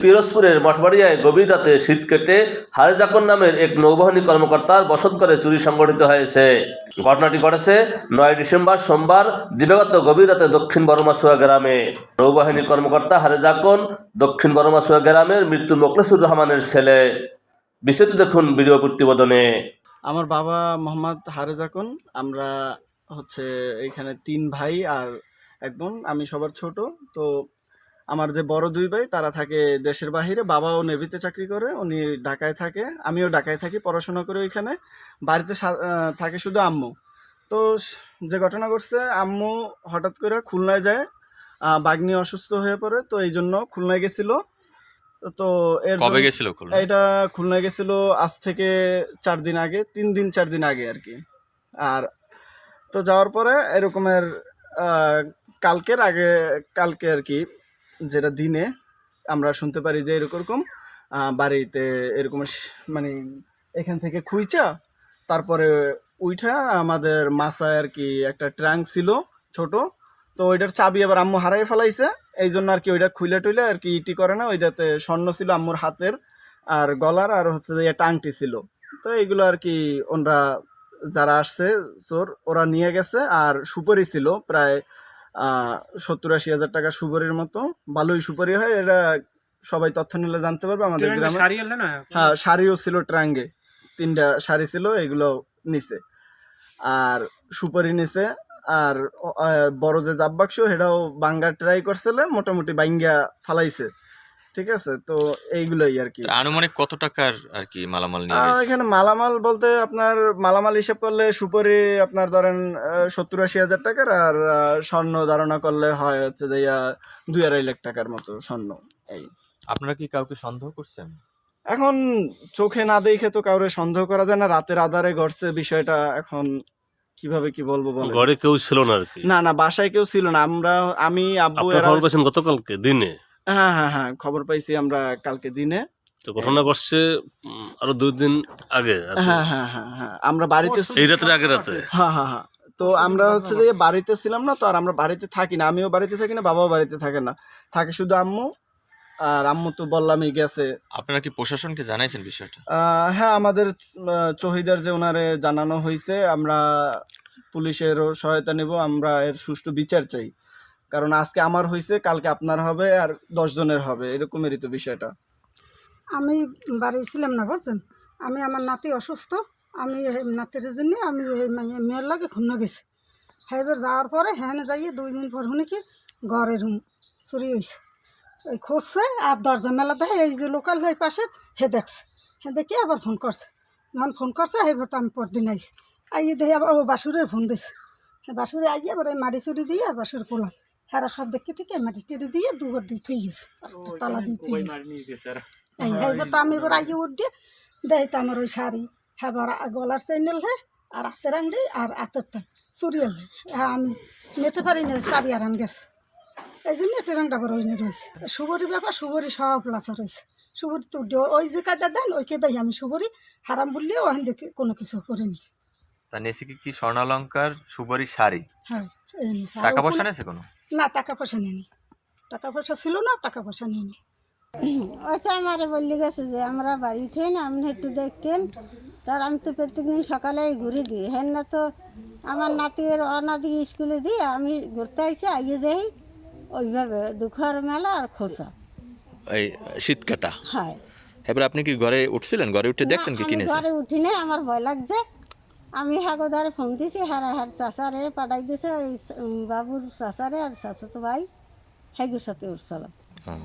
পিরোজপুরের মঠবাড়িয়ায় গভীর রাতে শীত কেটে হারেজাকন নামের এক নৌবাহিনী কর্মকর্তার বসত করে চুরি সংঘটিত হয়েছে। ঘটনাটি ঘটেছে নয় ডিসেম্বর সোমবার দিবাগত গভীর রাতে দক্ষিণ বরমাসুয়া গ্রামে। নৌবাহিনী কর্মকর্তা হারেজাকন দক্ষিণ বরমাসুয়া গ্রামের মৃত্যু মোকলেসুর রহমানের ছেলে। বিস্তারিত দেখুন ভিডিও প্রতিবেদনে। আমার বাবা মোহাম্মদ হারেজাকুন আমরা হচ্ছে এখানে তিন ভাই আর এক বোন, আমি সবার ছোট। তো আমার যে বড় দুই ভাই তারা থাকে দেশের বাহিরে বাবাও নেভিতে চাকরি করে উনি ঢাকায় থাকে আমিও ঢাকায় থাকি পড়াশোনা করে ওইখানে। বাড়িতে থাকে শুধু আম্মু। তো যে ঘটনা ঘটছে আম্মু হঠাৎ করে খুলনায় যায় বাগ্নি অসুস্থ হয়ে পড়ে তো এই জন্য খুলনায় গেছিল। তো এর কবে গেছিল এটা খুলনায় গেছিল আজ থেকে চার দিন আগে তিন দিন চার দিন আগে আর কি। আর তো যাওয়ার পরে এরকমের কালকের আগে কালকে আর কি যেটা দিনে আমরা শুনতে পারি যে এরকম বাড়িতে এরকম মানে এখান থেকে খুইচা, তারপরে উইঠা আমাদের মাসায় আর কি একটা ট্রাঙ্ক ছিল ছোট, তো ওইটার চাবি আবার আম্মু হারাই ফেলাইছে এই জন্য আর কি ওইটা খুইলে টুইলে আর কি ইটি করে না, ওইটাতে স্বর্ণ ছিল আম্মুর হাতের আর গলার আর হচ্ছে যে টাংটি ছিল। তো এইগুলো আর কি ওনরা, যারা আসছে চোর, ওরা নিয়ে গেছে আর সুপারি ছিল প্রায় সত্তর আশি হাজার টাকা সুপারির মতো। ভালোই সুপারি হয় এটা সবাই তথ্য নিলে জানতে পারবে আমাদের গ্রামে। হ্যাঁ শাড়িও ছিল ট্রাঙ্গে। তিনটা শাড়ি ছিল এগুলো নিচে আর সুপারি নিচে আর বড় যে জাব বাক্স সেটাও বাঙ্গা ট্রাই করছিল মোটামুটি বাঙ্গা ফালাইছে। ঠিক আছে? তো এইগুলোই আর কি আনুমানিক কত টাকার আর কি মালামাল নিয়ে এখানে মালামাল বলতে আপনার মালামাল হিসাব করলে সুপারি আপনার ধরেন সত্তর আশি হাজার টাকার আর স্বর্ণ ধারণা করলে হয় হচ্ছে যে দুই আড়াই লাখ টাকার মতো স্বর্ণ এই। আপনারা কি কাউকে সন্দেহ করছেন? এখন চোখে না দেখে তো কাউরে সন্দেহ করা যায় না রাতের আধারে ঘটছে বিষয়টা এখন কীভাবে কি বলব বলেন? ঘরে কেউ ছিল না আর কি। না না বাসায় কেউ ছিল না আমরা আমি আব্বু এরা গতকালকে দিনে? হ্যাঁ হ্যাঁ হ্যাঁ খবর পাইছি আমরা কালকে দিনে। তো ঘটনা ঘটছে আরও দুই দিন আগে হ্যাঁ হ্যাঁ হ্যাঁ হ্যাঁ আমরা বাড়িতে এই রাতের আগে রাতে। হ্যাঁ হ্যাঁ হ্যাঁ তো আমরা হচ্ছে যে বাড়িতে ছিলাম না তো আর আমরা বাড়িতে থাকি না আমিও বাড়িতে থাকি না বাবাও বাড়িতে থাকে না থাকে শুধু আম্মু আর আম্মু তো বললামই গেছে। আপনারা কি প্রশাসনকে জানাইছেন বিষয়টা? আহ, হ্যাঁ আমাদের চহিদার যে ওনারে জানানো হয়েছে আমরা পুলিশেরও সহায়তা নেব আমরা এর সুষ্ঠু বিচার চাই। কারণ আজকে আমার হয়েছে কালকে আপনার হবে আর দশ জনের হবে, এরকমেরই তো বিষয়টা। আমি বাড়ি ছিলাম না, বুঝছেন? আমি আমার নাতি অসুস্থ, আমি এই নাতির জন্য আমি এই মেয়ের লাগে খুন্ন গেছি। এবার যাওয়ার পরে হ্যাঁ যাইয়ে দুই দিন পর শুনে কি ঘরের রুম চুরি হয়েছে ওই খুঁজছে আর দরজা মেলা দেখে এই যে লোকাল এই পাশে, হে দেখছে। হে দেখে আবার ফোন করছে। যখন ফোন করছে এবার তো আমি পরদিন আইসি আইয়ে দেখে আবার, ও বাসুরের ফোন দিছে। বাসুরে আইয়ে আবার এই মাটি চুরি দিয়ে বাসুর পোলা হ্যাঁ সব দেখতে টিকে মাটি টেরি দিয়ে দুঘর দিয়ে থুই গেছে তালা দিয়ে গেছে এই হইব তো আমি এবার আগে উঠ দিয়ে দেয় তো আমার ওই শাড়ি। হ্যাঁ গলার চেইনেল হে আর হাতের আংড়ি আর হাতেরটা চুরিয়াল হ্যাঁ আমি নিতে পারি না চাবি আরাম গেছে। এই জন্য এটের আংটা আবার ওই নিয়ে রয়েছে। সুবরি ব্যাপার সুবরি সব লাচা রয়েছে। সুবরি তো ওই যে কাজা দেন ওইকে দেয় আমি সুবরি হারাম বললেও ওখান দেখে কোনো কিছু করিনি তা নেছি কি কি স্বর্ণালঙ্কার সুপারি শাড়ি? হ্যাঁ। আর টাকা পয়সা নেছে কোনো? না টাকা পয়সা নেয়নি। টাকা পয়সা ছিল না টাকা পয়সা নেয়নি। ওইটা আমারে বললি গেছে যে আমরা বাড়িতে না আপনি একটু দেখতেন। তার আমি তো প্রত্যেকদিন সকালে ঘুরে দিই। হ্যাঁ না তো আমার নাতির অনাদি স্কুলে দিয়ে আমি ঘুরতে আইসি আগে দেই ওইভাবে দুঃখর মেলা আর খোসা। এই শীত কাটা। হয়। এবার আপনি কি ঘরে উঠছিলেন? ঘরে উঠে দেখছেন কি না, কিনেছে ঘরে উঠি নাই আমার ভয় লাগছে। আমি হাগো ধরে ফোন দিছি হ্যাঁ হ্যাঁ চাষারে পাঠাই দিছে ওই বাবুর চাষারে আর চাষা তো ভাই হাইগুর সাথে উঠছিলাম হ্যাঁ।